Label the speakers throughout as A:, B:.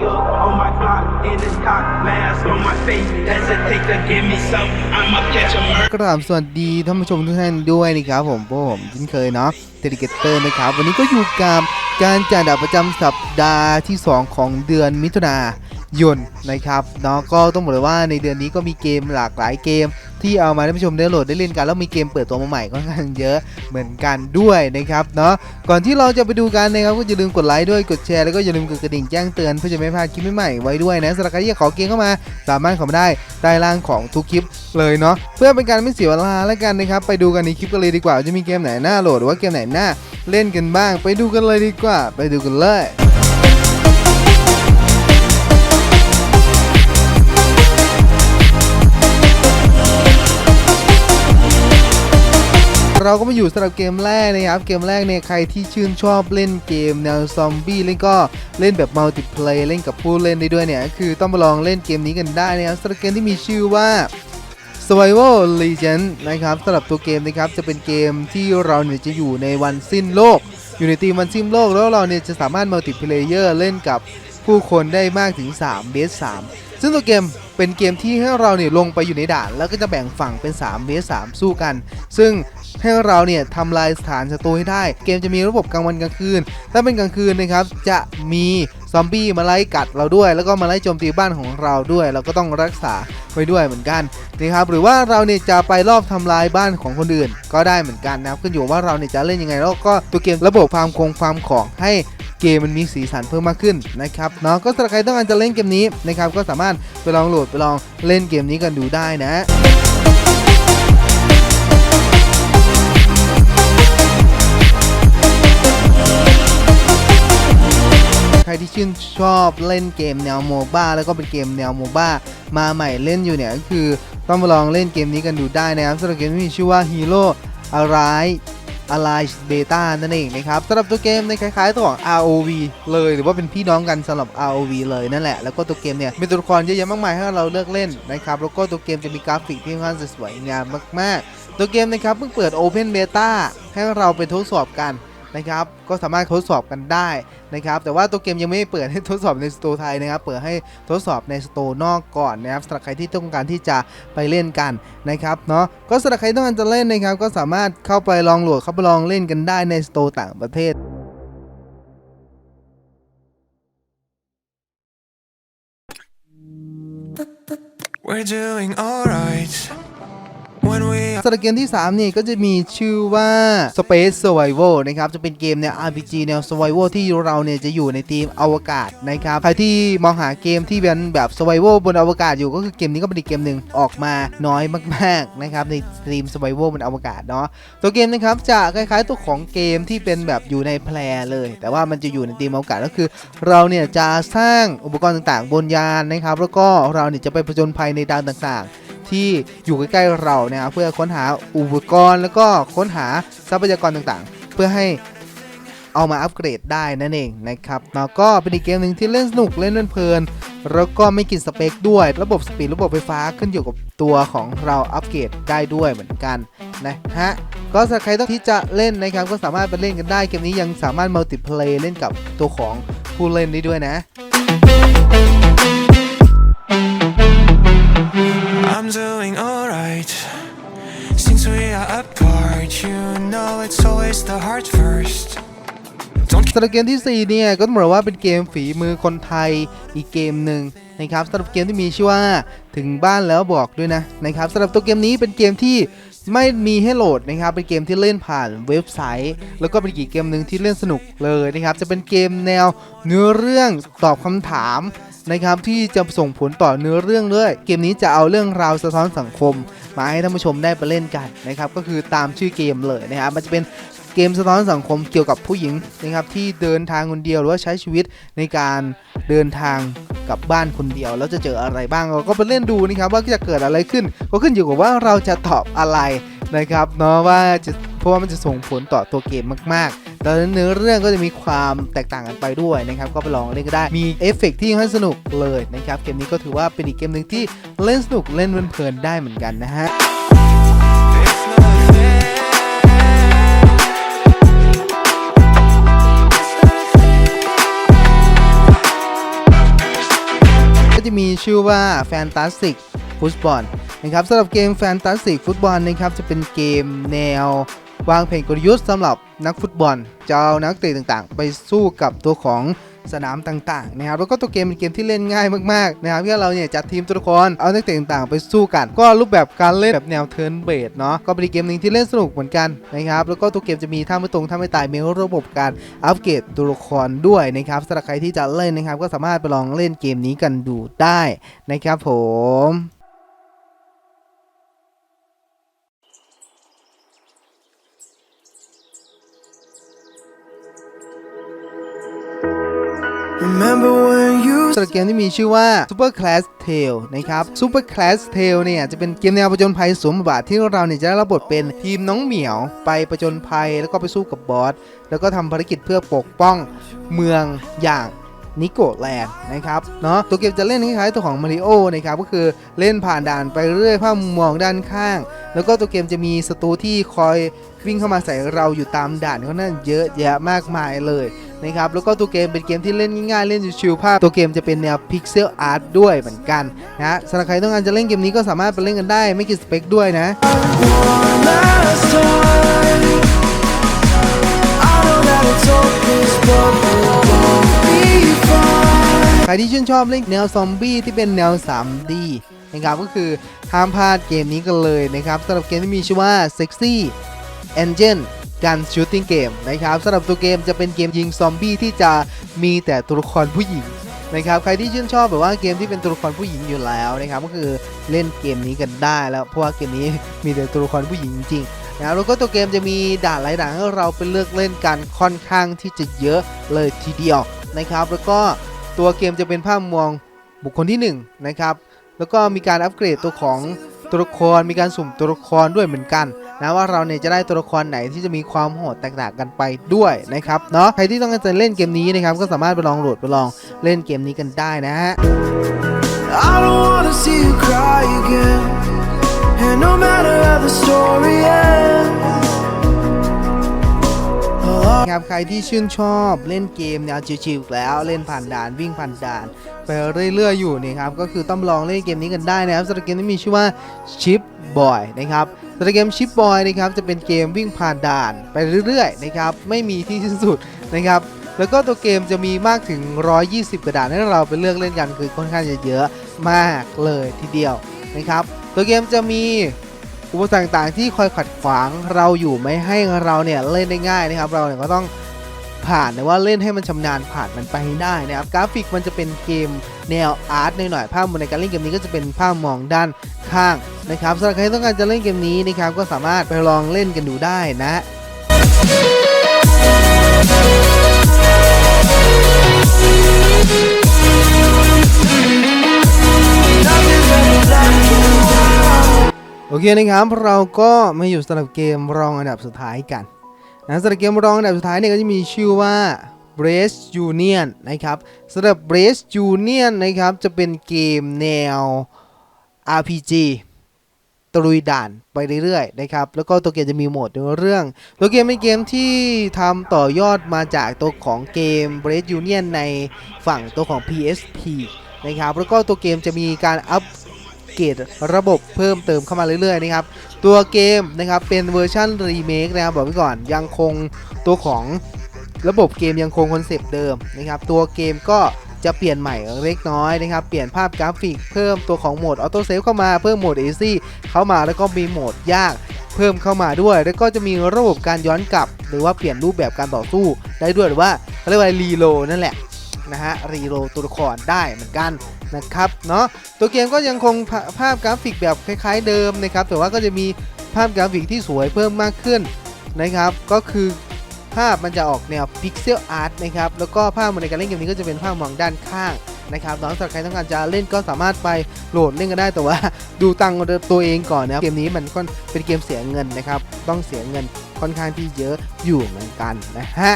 A: on my clock, in the stock, mask on my face. Hesitate to give me some, I'ma catch a murder.
B: กราบสวัสดีท่านผู้ชมทุกท่านด้วยนะครับผมพวกผมเช่นเคยเนาะเทดิเกเตอร์นะครับ วันนี้ก็อยู่กับการจัดอันดับประจำสัปดาห์ที่ 2 ของเดือนมิถุนายนนะครับเนาะก็ต้องบอกเลยว่าในเดือนนี้ก็มีเกมหลากหลายเกม ที่เอามาให้ท่านผู้ชมได้โหลดได้เล่นกันแล้วมีเกมเปิดตัวมาใหม่ค่อนข้างเยอะเหมือนกันด้วยนะครับเนาะก่อนที่เราจะไปดูกันนะครับก็อย่าลืมกดไลค์ด้วยกดแชร์แล้วก็อย่าลืมกดกระดิ่งแจ้งเตือนเพื่อจะไม่พลาดคลิปใหม่ๆไว้ด้วยนะสำหรับใครที่อยากขอเกมเข้ามา สามารถข้ามาได้ใต้ล่างของทุกคลิปเลยเนาะเพื่อเป็นการไม่เสียเวลาแล้วกันนะครับไปดูกันในคลิปกันเลยดีกว่าจะมีเกมไหนน่าโหลดหรือว่าเกมไหนน่าเล่นกันบ้าง ไปดูกันเลยดีกว่า ไปดูกันเลย เราก็มาอยู่สำหรับเกมแรกนะครับ เกมแรกเนี่ยใครที่ชื่นชอบเล่นเกมแนวซอมบี้เล่นก็เล่นแบบมัลติเพลย์เล่นกับผู้เล่นได้ด้วยเนี่ย คือต้องมาลองเล่นเกมนี้กันได้นะครับสำหรับเกมที่มีชื่อว่า Survival Legend นะครับสำหรับตัวเกมนะครับจะเป็นเกมที่เราเนี่ยจะอยู่ในวันสิ้นโลก อยู่ในทีมวันสิ้นโลก แล้วเราเนี่ยจะสามารถมัลติเพลเยอร์เล่นกับผู้คนได้มากถึง3เบส3ซึ่งตัวเกมเป็นเกมที่ให้เราเนี่ยลงไปอยู่ในด่าน แล้วก็จะแบ่งฝั่งเป็น3เบส3สู้กัน ซึ่ง ให้เราเนี่ยทำลายสถานศัตรูให้ได้ เกมจะมีระบบกลางวันกลางคืน ถ้าเป็นกลางคืนนะครับจะมีซอมบี้มาไล่กัดเราด้วย แล้วก็มาไล่โจมตีบ้านของเราด้วย เราก็ต้องรักษาไว้ด้วยเหมือนกันนะครับหรือว่าเราเนี่ยจะไปรอบทำลายบ้านของคนอื่น ก็ได้เหมือนกันนะครับขึ้นอยู่ว่าเราเนี่ยจะเล่นยังไง แล้วก็ตัวเกมระบบความคงความของให้เกมมันมีสีสันเพิ่มมากขึ้นนะครับเนาะก็สำหรับใครต้องการจะเล่นเกมนี้นะครับก็สามารถไปลองโหลดไปลองเล่นเกมนี้กันดูได้นะ ชื่นชอบเล่นเกมแนวโมบ้าแล้วก็เป็นเกมแนวโมบ้ามาใหม่เล่นอยู่เนี่ยก็คือต้องมาลองเล่นเกมนี้กันดูได้นะครับสำหรับเกมที่มีชื่อว่า Hero Arise Alliance Beta นั่นเองนะครับสำหรับตัวเกมในคล้ายๆตัวของ ROV เลยหรือว่าเป็นพี่น้องกันสำหรับ ROV เลยนั่นแหละ แล้วก็ตัวเกมเนี่ยมีตัวละครเยอะแยะมากมายให้เราเลือกเล่นนะครับแล้วก็ตัวเกมจะมีกราฟิกที่ค่อนข้างสวยงามมาก ๆ ตัวเกมนะครับเพิ่งเปิด Open Beta ให้เราไปทดสอบกัน นะครับก็สามารถทดสอบกันได้นะครับแต่ว่าตัวเกมยังไม่เปิดให้ทดสอบในสโตร์ไทยนะครับเปิดให้ทดสอบในสโตร์นอกก่อนนะครับสำหรับใครที่ต้องการที่จะไปเล่นกันนะครับเนาะก็สำหรับใครต้องการจะเล่นนะครับก็สามารถเข้าไปลองโหลดเข้าไปลองเล่นกันได้ในสโตร์ต่างประเทศ
C: We're doing alright
B: สำหรับเกมที่ 3 นี่ก็จะมีชื่อว่า Space Survival นะครับ จะเป็นเกมแนว RPG แนว Survival ที่เราเนี่ยจะอยู่ในทีมอวกาศนะครับ ใครที่มองหาเกมที่เป็นแบบ Survival บนอวกาศอยู่ก็คือเกมนี้ก็เป็นอีกเกมหนึ่งออกมาน้อยมากๆนะครับในทีม Survival บนอวกาศเนาะ ตัวเกมนะครับจะคล้ายๆตัวของเกมที่เป็นแบบอยู่ในแพลเลย แต่ว่ามันจะอยู่ในทีมอวกาศก็คือ เราเนี่ยจะสร้างอุปกรณ์ต่างๆ บนยานนะครับ แล้วก็เราเนี่ยจะไปผจญภัยในดาวต่างๆ ที่อยู่ใกล้ๆเราเนี่ยเพื่อค้นหาอุปกรณ์ แล้วก็ค้นหาทรัพยากรต่างๆ เพื่อให้เอามาอัปเกรดได้นั่นเองนะครับแล้วก็เป็นอีกเกมหนึ่งที่เล่นสนุกเล่นเพลินแล้วก็ไม่กินสเปคด้วย ระบบสปีดระบบไฟฟ้าขึ้นอยู่กับตัวของเราอัปเกรดได้ด้วยเหมือนกันนะฮะก็สำหรับใครต้องที่จะเล่นนะครับก็สามารถไปเล่นกันได้เกมนี้ยังสามารถมัลติเพลย์เล่นกับตัวของผู้เล่นได้ด้วยนะ
C: I'm doing alright since we are apart you know it's always the heart first
B: สำหรับเกมที่ 4 เนี่ย ก็ต้องบอกว่าเป็นเกมฝีมือคนไทยอีกเกมหนึ่งนะครับสำหรับเกมที่มีชื่อว่าถึงบ้านแล้วบอกด้วยนะนะครับสำหรับตัวเกมนี้เป็นเกมที่ไม่มีให้โหลดนะครับ เป็นเกมที่เล่นผ่านเว็บไซต์ แล้วก็เป็นอีกเกมหนึ่งที่เล่นสนุกเลยนะครับ จะเป็นเกมแนวเนื้อเรื่องตอบคำถาม นะครับที่จะส่งผลต่อเนื้อเรื่องด้วยเกมนี้จะเอาเรื่องราวสะท้อนสังคม มาให้ท่านผู้ชมได้ไปเล่นกันนะครับก็คือตามชื่อเกมเลยนะครับมันจะเป็นเกมสะท้อนสังคมเกี่ยวกับผู้หญิงนะครับที่เดินทางคนเดียวหรือว่าใช้ชีวิตในการเดินทางกลับบ้านคนเดียวแล้วจะเจออะไรบ้างเราก็ไปเล่นดูนะครับว่าจะเกิดอะไรขึ้น ก็ขึ้นอยู่กับว่าเราจะตอบอะไรนะครับเนาะว่าจะเพราะว่ามันจะส่งผลต่อตัวเกมมากๆ แล้วเนื้อเรื่องก็จะมีความแตกต่างกันไปด้วยนะครับก็ไปลองเล่นก็ได้มีเอฟเฟกต์ที่ค่อนสนุกเลยนะครับเกมนี้ก็ถือว่าเป็นอีกเกมหนึ่งที่เล่นสนุกเล่นเพลินๆได้เหมือนกันนะฮะจะมีชื่อว่า Fantastic Football นะครับสำหรับเกม Fantastic Football นะครับจะเป็นเกมแนว วางแผนกลยุทธ์สำหรับนักฟุตบอลจะเอานักเตะต่างๆ ไปสู้กับตัวของสนามต่างๆนะครับแล้วก็ตัวเกมเป็นเกมที่เล่นง่ายมากๆนะครับที่เราเนี่ยจัดทีมตัวละครเอานักเตะต่างๆ ไปสู้กัน ก็รูปแบบการเล่นแบบแนวเทิร์นเบสเนาะก็เป็นเกมหนึ่งที่เล่นสนุกเหมือนกันนะครับแล้วก็ตัวเกมจะมีท่าไม่ตรงท่าไม่ตายมีระบบการอัปเกรดตัวละครด้วยนะครับสำหรับใครที่จะเล่นนะครับก็สามารถไปลองเล่นเกมนี้กันดูได้นะครับผม สำหรับเกมที่มีชื่อว่า Super Class Tale นะครับ Super Class Tale เนี่ยจะเป็นเกมแนวประจนภัยสวมบทบาทที่เราเนี่ยจะได้รับบทเป็นทีมน้องเหมียว ไปประจนภัยแล้วก็ไปสู้กับบอสแล้วก็ทำภารกิจเพื่อปกป้องเมืองอย่าง นิโกแลนด์นะครับเนาะตัวเกมจะเล่นคล้ายๆตัวของมาริโอนะครับก็คือเล่นผ่านด่านไปเรื่อยภาพมุมมองด้านข้าง แล้วก็ตัวเกมจะมีศัตรูที่คอยวิ่งเข้ามาใส่เราอยู่ตามด่านเขานั่นเยอะแยะมากมายเลยนะครับแล้วก็ตัวเกมเป็นเกมที่เล่นง่ายๆ เล่นชิวๆภาพตัวเกมจะเป็นแนวพิกเซลอาร์ตด้วยเหมือนกันนะสำหรับใครต้องการจะเล่นเกมนี้ก็สามารถไปเล่นกันได้ไม่กี่สเปคด้วยนะ ใครที่ชื่นชอบเล่นแนวซอมบี้ที่เป็นแนว 3D นะครับก็คือห้ามพลาดเกมนี้กันเลยนะครับสำหรับเกมที่มีชื่อว่า Sexy Engine Gun Shooting Game นะครับสำหรับตัวเกมจะเป็นเกมยิงซอมบี้ที่จะมีแต่ตัวละครผู้หญิงนะครับใครที่ชื่นชอบแบบว่าเกมที่เป็นตัวละครผู้หญิงอยู่แล้วนะครับก็คือเล่นเกมนี้กันได้แล้วเพราะว่าเกมนี้มีแต่ตัวละครผู้หญิงจริงนะครับแล้วก็ตัวเกมจะมีด่านหลายด่านให้เราไปเลือกเล่นกันค่อนข้างที่จะเยอะเลยทีเดียว นะครับ แล้วก็ตัวเกมจะเป็นภาพมุมองบุคคลที่ 1 นะครับ แล้วก็มีการอัปเกรดตัวของตัวละครมีการสุ่มตัวละครด้วยเหมือนกันนะว่าเราเนี่ยจะได้ตัวละครไหนที่จะมีความโหดแตกต่างกันไปด้วยนะครับเนาะใครที่ต้องการจะเล่นเกมนี้นะครับก็สามารถไปลองโหลดไปลองเล่นเกมนี้กันได้นะฮะ
C: I don't wanna see you cry again And no matter how the story ends I'll
B: ครับ ใครที่ชื่นชอบเล่นเกมแนวชิวๆแล้วเล่นผ่านด่านวิ่งผ่านด่านไปเรื่อยๆอยู่นี่ครับก็คือต้องลองเล่นเกมนี้กันได้นะครับสำหรับเกมที่มีชื่อว่า Chip Boy นะครับสำหรับเกม Chip Boy นะครับจะเป็นเกมวิ่งผ่านด่านไปเรื่อยๆนะครับไม่มีที่สิ้นสุดนะครับแล้วก็ตัวเกมจะมีมากถึง 120 กระดานให้เราไปเลือกเล่นกันคือค่อนข้างจะเยอะมากเลยทีเดียวนะครับตัวเกมจะมี อุปสรรคต่างๆที่คอยขัดขวางเราอยู่ไม่ให้เราเนี่ยเล่นได้ง่ายนะครับ เราเนี่ยก็ต้องผ่านหรือว่าเล่นให้มันชำนาญผ่านมันไปให้ได้นะครับกราฟิกมันจะเป็นเกมแนวอาร์ตหน่อยๆภาพในการเล่นเกมนี้ก็จะเป็นภาพมองด้านข้างนะครับสำหรับใครต้องการจะเล่นเกมนี้นะครับก็สามารถไปลองเล่นกันดูได้นะ โอเคนะครับเราก็มาอยู่สำหรับเกมรองอันดับสุดท้ายกันนะสำหรับเกมรองอันดับสุดท้ายเนี่ยก็จะมีชื่อว่า Brace Union นะครับสำหรับ Brace Union นะครับจะเป็นเกมแนว RPG ตรุยด่านไปเรื่อยๆนะครับแล้วก็ตัวเกมจะมีโหมดเรื่อง ตัวเกมเป็นเกมที่ทำต่อยอดมาจากตัวของเกม Brace Union ในฝั่งตัวของ PSP นะครับแล้วก็ตัวเกมจะมีการอัป เกรดระบบเพิ่มเติมเข้ามาเรื่อยๆนะครับตัวเกมนะครับเป็นเวอร์ชันรีเมคนะครับบอกไว้ก่อนยังคงตัวของระบบเกมยังคงคอนเซปต์เดิมนะครับตัวเกมก็จะเปลี่ยนใหม่เล็กน้อยนะครับ เปลี่ยนภาพกราฟิกเพิ่มตัวของโหมดออโต้เซฟเข้ามาเพิ่มโหมด e อซี่เข้ามาแล้วก็มีโหมดยากเพิ่มเข้ามาด้วย แล้วก็จะมีระบบการย้อนกลับ หรือว่าเปลี่ยนรูปแบบการต่อสู้ได้ด้วยหรือว่าเรียกว่ารีโลนั่นแหละนะฮะรีโลตัวละครได้เหมือนกัน นะครับเนาะตัวเกมก็ยังคงภาพกราฟิกแบบคล้ายๆเดิมนะครับแต่ว่าก็จะมีภาพกราฟิกที่สวยเพิ่มมากขึ้นนะครับ ก็คือภาพมันจะออกแนวพิกเซลอาร์ตนะครับแล้วก็ภาพในการเล่นเกมนี้ก็จะเป็นภาพมองด้านข้างนะครับน้องสำหรับใครต้องการจะเล่นก็สามารถไปโหลดเล่นกันได้แต่ว่าดูตังค์ตัวเองก่อนนะเกมนี้มันก็เป็นเกมเสียเงินนะครับ ต้องเสียเงินค่อนข้างที่เยอะอยู่เหมือนกันนะฮะ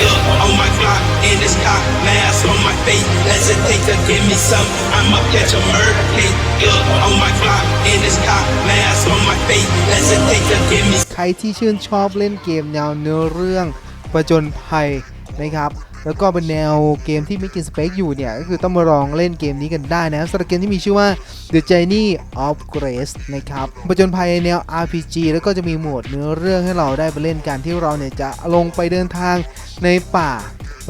B: good
A: on my clock in the sky, mask on my face. Hesitate to give me some, I'ma catch a murder case. Yeah, on my clock in the sky, mask on my face. Hesitate to give me
B: ใครที่ชื่นชอบเล่นเกมแนวเนื้อเรื่องประจนภัยนะครับ แล้วก็เป็นแนวเกมที่ไม่กินสเปคอยู่เนี่ย ก็คือต้องมาลองเล่นเกมนี้กันได้นะครับสำหรับเกมที่มีชื่อว่า The Journey of Grace นะครับผจญภัยแนว RPG แล้วก็จะมีโหมดเนื้อเรื่องให้เราได้ไปเล่นกันที่เราเนี่ยจะลงไปเดินทางในป่า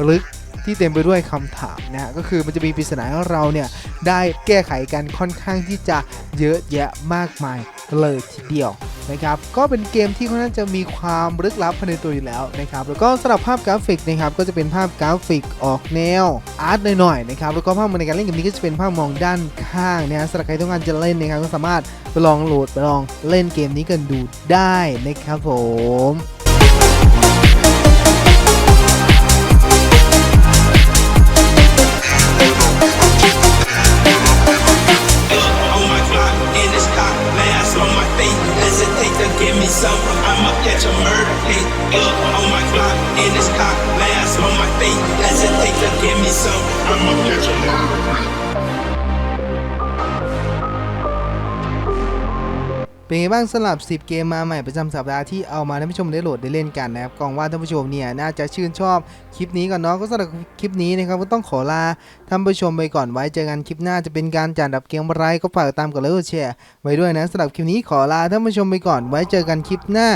B: ลึกที่เต็มไปด้วยคำถามนะฮะก็คือมันจะมีปริศนาให้เราเนี่ยได้แก้ไขกันค่อนข้างที่จะเยอะแยะมากมายเลยทีเดียว นะครับก็เป็นเกมที่ค่อนข้างจะมีความลึกลับภายในตัวอยู่แล้วนะครับแล้วก็สำหรับภาพกราฟิกนะครับก็จะเป็นภาพกราฟิกออกแนวอาร์ตหน่อยๆนะครับแล้วก็ภาพในการเล่นเกมนี้ก็จะเป็นภาพมองด้านข้างนะฮะสำหรับใครต้องการจะเล่นนะครับก็สามารถไปลองโหลดไปลองเล่นเกมนี้กันดูได้นะครับผม
A: give me some, I'ma catch a murder case. Uh, on my block in this car, mask on my face. Hesitate to give me some, I'ma catch a murder
B: เป็นไงบ้างสำหรับ 10 เกมมาใหม่ประจำสัปดาห์ที่เอามาให้ท่านผู้ชมได้โหลดได้เล่นกันนะครับกองว่าท่านผู้ชมเนี่ยน่าจะชื่นชอบคลิปนี้ก่อนเนาะก็สำหรับคลิปนี้นะครับก็ต้องขอลาท่านผู้ชมไปก่อนไว้เจอกันคลิปหน้าจะเป็นการจัดอันดับเกมอะไรก็ฝากตามกดไลค์กดแชร์ไว้ด้วยนะสำหรับคลิปนี้ขอลาท่านผู้ชมไปก่อนไว้เจอกันคลิปหน้า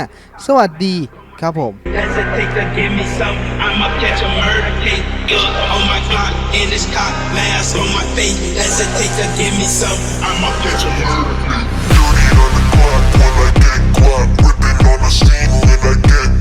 B: สวัสดีครับผม
A: Hesitate to give me some, I'ma catch a murder case. Uh, on my block in this car, mask on my face. Hesitate to give me some, I'ma catch a murder case.
D: Scene when I get